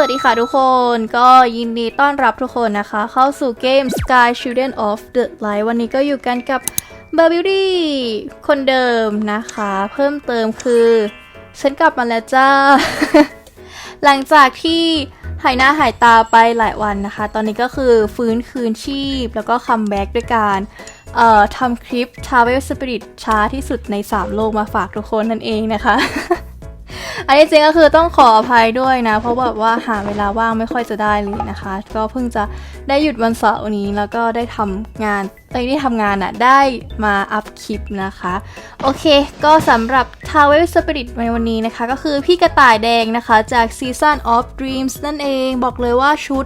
สวัสดีค่ะทุกคน ก็ยินดีต้อนรับทุกคนนะคะ เข้าสู่เกม Sky Children of the Light วันนี้ก็อยู่กันกับ b a r b i l y คนเดิมนะคะ เพิ่มเติมคือ ฉันกลับมาแล้วจ้า หลังจากที่หายหน้าหายตาไปหลายวันนะคะ ตอนนี้ก็คือฟื้นคืนชีพ แล้วก็คัมแบ็กด้วยการเอ่อทำคลิป Travel Spirit ช้าที่สุดใน 3 โลกมาฝากทุกคนนั่นเองนะคะ อันนี้จริงก็คือต้องขออภัยด้วยนะ เพราะแบบว่าหาเวลาว่างไม่ค่อยจะได้เลยนะคะ ก็เพิ่งจะได้หยุดวันเสาร์นี้แล้วก็ได้ทำงานไอ้ที่ทำงานอะ่ะได้มาอัพคลิปนะคะ โอเค ก็สำหรับ t a w e l Spirit ในวันนี้นะคะ ก็คือพี่กระต่ายแดงนะคะ จาก Season of Dreams นั่นเองบอกเลยว่าชุด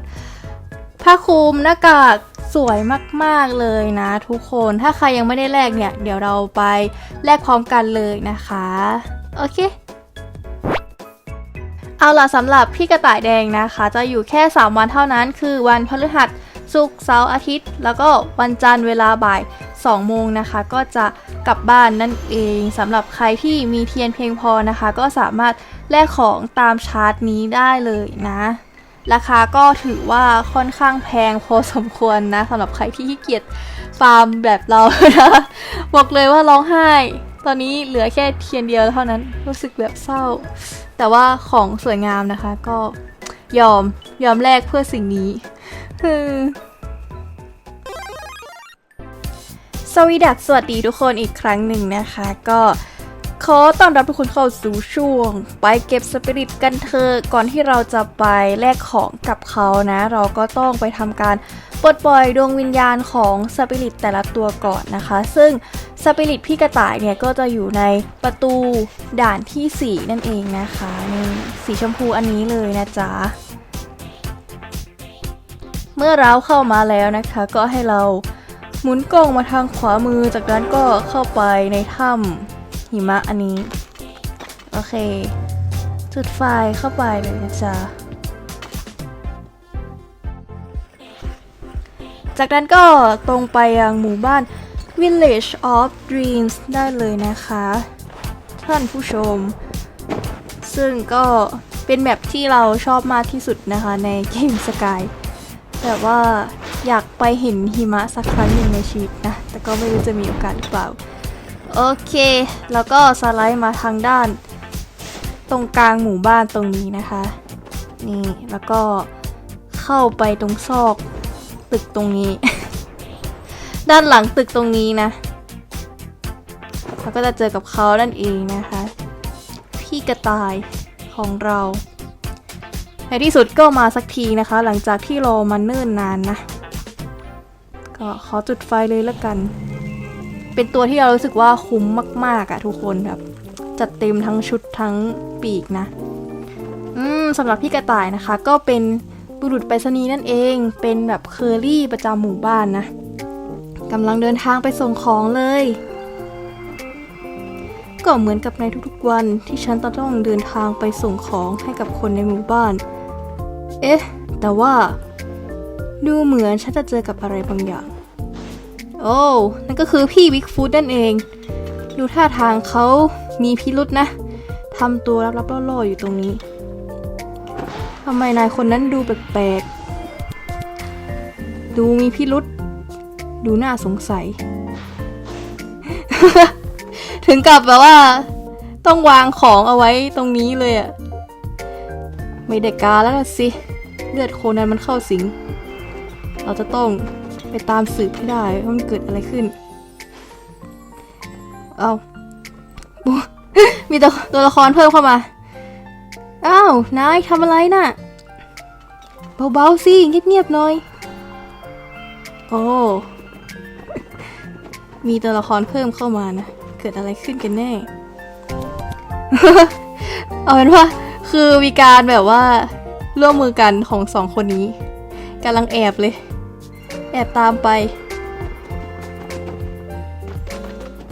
ผ้าคลุมหน้ากากสวยมาก ๆ เลยนะทุกคน ถ้าใครยังไม่ได้แลกเนี่ย เดี๋ยวเราไปแลกพร้อมกันเลยนะคะ โอเค เอาล่ะสำหรับพี่กระต่ายแดงนะคะ จะอยู่แค่ 3 วันเท่านั้น คือวันพฤหัสศุกร์เสาร์อาทิตย์ แล้วก็วันจันทร์เวลาบ่าย 2 โมงนะคะ ก็จะกลับบ้านนั่นเองสำหรับใครที่มีเทียนเพียงพอนะคะ ก็สามารถแลกของตามชาร์ตนี้ได้เลยนะราคาก็ถือว่าค่อนข้างแพงพอสมควรนะสำหรับใครที่ขี้เกียจฟาร์มแบบเรานะบอกเลยว่าร้องไห้ ตอนนี้เหลือแค่เทียนเดียวเท่านั้นรู้สึกแบบเศร้า แต่ว่าของสวยงามนะคะ ก็ยอมยอมแลกเพื่อสิ่งนี้สวีดัสสวัสดีทุกคนอีกครั้งหนึ่งนะคะ ก็ขอต้อนรับทุกคนเข้าสู่ช่วง ไปเก็บสปิริตกันเถอะก่อนที่เราจะไปแลกของกับเขานะ เราก็ต้องไปทำการ ปลดปล่อยดวงวิญญาณของสปิริตแต่ละตัวก่อนนะคะ ซึ่งสปิริตพี่กระต่ายเนี่ยก็จะอยู่ในประตูด่านที่ 4 นั่นเองนะคะนี่สีชมพูอันนี้เลยนะจ๊ะ เมื่อเราเข้ามาแล้วนะคะ ก็ให้เราหมุนกล้องมาทางขวามือ จากนั้นก็เข้าไปในถ้ำหิมะอันนี้ โอเค จุดไฟเข้าไปเลยนะจ๊ะ จากนั้นก็ตรงไปยังหมู่บ้าน Village of Dreams ได้เลยนะคะ ท่านผู้ชม ซึ่งก็เป็นแบบที่เราชอบมากที่สุดนะคะในเกมสกายแบบว่าอยากไปเห็นหิมะสักครั้งหนึ่งในชีวิตนะ แต่ก็ไม่รู้จะมีโอกาสหรือเปล่า โอเค แล้วก็สไลด์มาทางด้าน ตรงกลางหมู่บ้านตรงนี้นะคะ นี่ แล้วก็เข้าไปตรงซอก ตึกตรงนี้ ด้านหลังตึกตรงนี้นะแล้วก็จะเจอกับเขานั่นเองนะคะ พี่กระต่ายของเรา ในที่สุดก็มาสักทีนะคะ หลังจากที่รอมาเนิ่นนานนะ ก็ขอจุดไฟเลยละกัน เป็นตัวที่เรารู้สึกว่าคุ้มมาก ๆอะทุกคนแบบจัดเต็มทั้งชุดทั้งปีกนะ อืมสำหรับพี่กระต่ายนะคะ ก็เป็น บุรุษไปรษณีย์นั่นเอง เป็นแบบเคอรี่ประจำหมู่บ้านนะกำลังเดินทางไปส่งของเลย ก็เหมือนกับในทุกๆวันที่ฉันต้องเดินทางไปส่งของให้กับคนในหมู่บ้าน เอ๊ะ แต่ว่า ดูเหมือนฉันจะเจอกับอะไรบางอย่าง โอ้นั่นก็คือพี่บิ๊กฟูดนั่นเอง ดูท่าทางเขามีพิรุษนะทำตัวรับๆล่อๆอยู่ตรงนี้ ทำไมนายคนนั้นดูแปลกๆ ดูมีพิรุษ ดูน่าสงสัย ถึงกับแบบว่า ต้องวางของเอาไว้ตรงนี้เลยอะไม่ได้กาแล้วล่ะสิ เลือดโคนันมันเข้าสิง เราจะต้องไปตามสืบให้ได้ว่ามันเกิดอะไรขึ้น เอา มีตัวตัวละครเพิ่มเข้ามา อ้าว นายทำอะไรน่ะ เบาๆสิเงียบๆหน่อย โอ้ มีตัวละครเพิ่มเข้ามานะ เกิดอะไรขึ้นกันแน่ เอาเป็นว่า คือมีการแบบว่า ร่วมมือกันของสองคนนี้กำลังแอบเลย แอบตามไป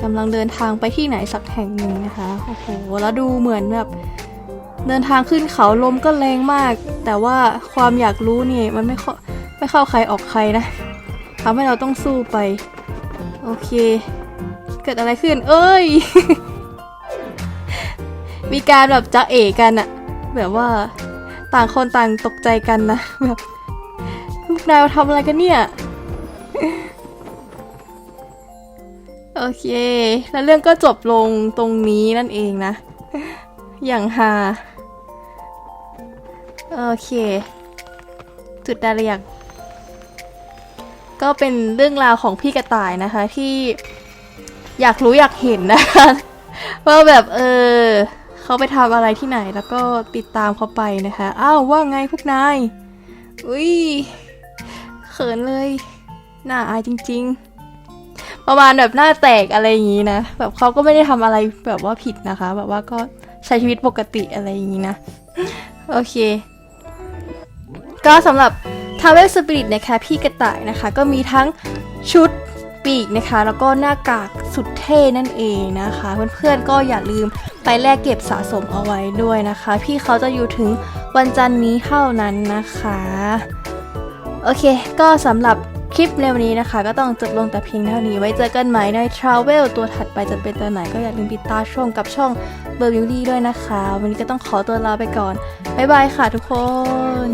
กำลังเดินทางไปที่ไหนสักแห่งหนึ่งนะคะ โอ้โห แล้วดูเหมือนแบบ เดินทางขึ้นเขาลมก็แรงมาก แต่ว่าความอยากรู้นี่มันไม่เข้าไม่เข้าใครออกใครนะทำให้เราต้องสู้ไป โอเค เกิดอะไรขึ้น เอ้ย มีการแบบจะเอกันอะแบบว่าต่างคนต่างตกใจกันนะแบบพวกนายมาทำอะไรกันเนี่ย โอเค แล้วเรื่องก็จบลงตรงนี้นั่นเองนะ อย่างฮา โอเค จุดดาเรียงก็เป็นเรื่องราวของพี่กระต่ายนะคะที่อยากรู้อยากเห็นนะคะว่าแบบเออเขาไปทำอะไรที่ไหนแล้วก็ติดตามเขาไปนะคะ อ้าวว่าไงพวกนาย อุ้ยเขินเลยน่าอายจริง ๆ ประมาณแบบหน้าแตกอะไรอย่างนี้นะ แบบเขาก็ไม่ได้ทำอะไรแบบว่าผิดนะคะ แบบว่าก็ใช้ชีวิตปกติอะไรอย่างนี้นะ โอเค ก็สำหรับทาวเวลสปิริตนะคะพี่กระต่ายนะคะ ก็มีทั้งชุดปีกนะคะ แล้วก็หน้ากากสุดเท่นั่นเองนะคะ เพื่อนๆก็อย่าลืมไปแลกเก็บสะสมเอาไว้ด้วยนะคะ พี่เขาจะอยู่ถึงวันจันทร์นี้เท่านั้นนะคะ โอเค ก็สำหรับคลิปในวันนี้นะคะ ก็ต้องจบลงแต่เพียงเท่านี้ ไว้เจอกันใหม่ใน Travel ตัวถัดไปจะเป็นตัวไหนก็อย่าลืมติดตามช่องกับช่องเบอร์บิวตี้ด้วยนะคะ วันนี้ก็ต้องขอตัวลาไปก่อนบ๊ายบายค่ะทุกคน